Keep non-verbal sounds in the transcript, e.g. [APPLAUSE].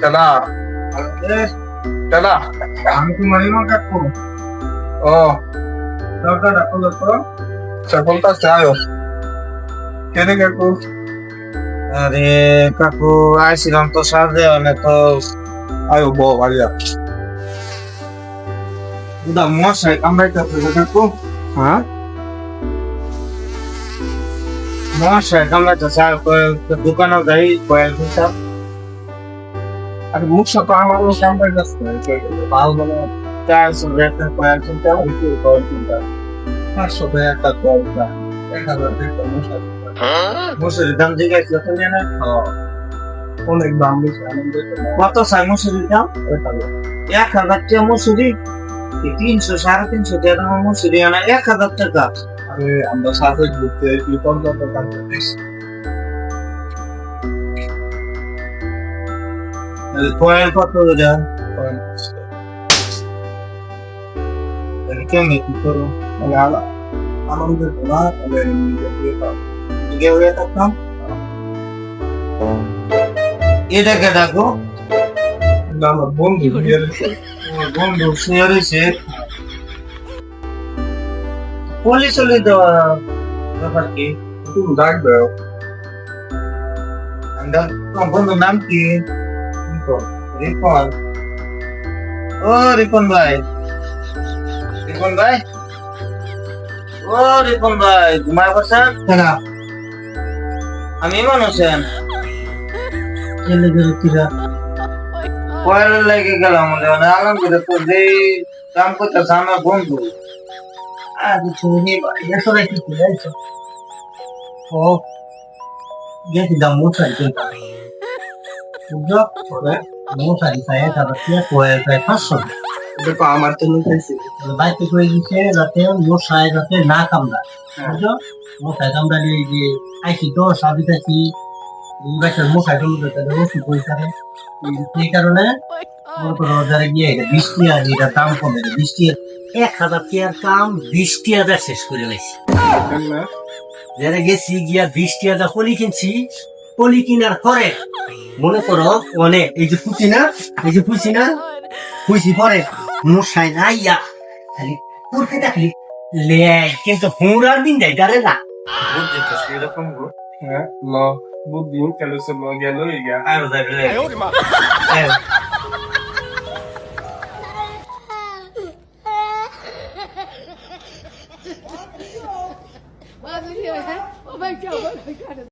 चला चला আমি তোমার ইমান কাকু ओ দরকার ডাকো তো सफलता से आयो কেনে কাকু আরে কাকু আইছিলাম তো সার দেওয়ানে তো আয়ো বউ আলিয়া উদা মশাই কামড়াইতেছে গো কাকু হ্যাঁ মশাই কামড়াইতেছে আর কয়েক- দোকানে যাই কয়েক হিসাব আর মুখ সাথে আমার কামড়াইতেছে ভালো ভালো চারশো একটা কয়েক চিন্তা পাঁচশো টাকা একটা কলটা এক হাজার টাকা মশা মুসুরির দাম জিজ্ঞাসা তো জানে অনেক দাম বেশি কত চাই মুসুরির দাম এক হাজার টাকা এই তিনশো সাড়ে তিনশো টাকা মুসুরি আনা এক হাজার টাকা আরে আমরা সাথে ঘুরতে বিপদ কত দাম বেশি। কয়েল কত যা? কেমনি কি করো মানে আলা- আনন্দের না? মানে নিজেকে পাবো। দিকে হয়ে থাকতাম। এটাকে ডাকো না আমার [LAUGHS] বন্ধু বন্ধু শুয়ে রয়েছে পুলিশ চলে দেওয়া ব্যাপার কি তুমি ডাকবে আমরা- তোমার বন্ধুর নাম কি রিপন ও রিপন ভাই রিপন ভাই ও রিপন ভাই ঘুমায় বসেন না আমি ইমান হোসেন পয়লা লেগে গেলাম আমাদের মানে আলম করে তো যে কাম করতেছে আমার বন্ধু আর কিছু নেই এসব একটু যাইছো ও গেছি দাম মোটাই চিন্তা বুঝছ মোটাই চাই এক হাজার টাকা কয়েক প্রায় পাঁচশো দেখো আমার জন্য খাইছি বাইকে করে দিচ্ছে যাতে মশায় যাতে না কামড়ায় বুঝছ মশায় কামড়ালে এই যে আইসি তো সাবিত আছি বাসার মশায় কামড়াতে ওষুধ পয়সা। এই কারণে মনে গিয়ে এটা বৃষ্টি এটা দাম কমে এটা বৃষ্টি এক হাজার টিয়ার কাম বৃষ্টি হাজার শেষ করে লাইছি যারা গেছি গিয়া বৃষ্টি হাজার পলি কিনছি পলি কিনার পরে মনে করো অনেক এই যে ফুচি না এই যে ফুচি না ফুচি পরে মশাই নাইয়া খালি পুরতে থাকলি লে কিন্তু হুঁড়ার দিন দেয় তারে না। বুঝছি তো সেরকম গো। হ্যাঁ ল বুদ্ধি কেন সে ল গেল এই যাবে 我不去，我不去，我不去。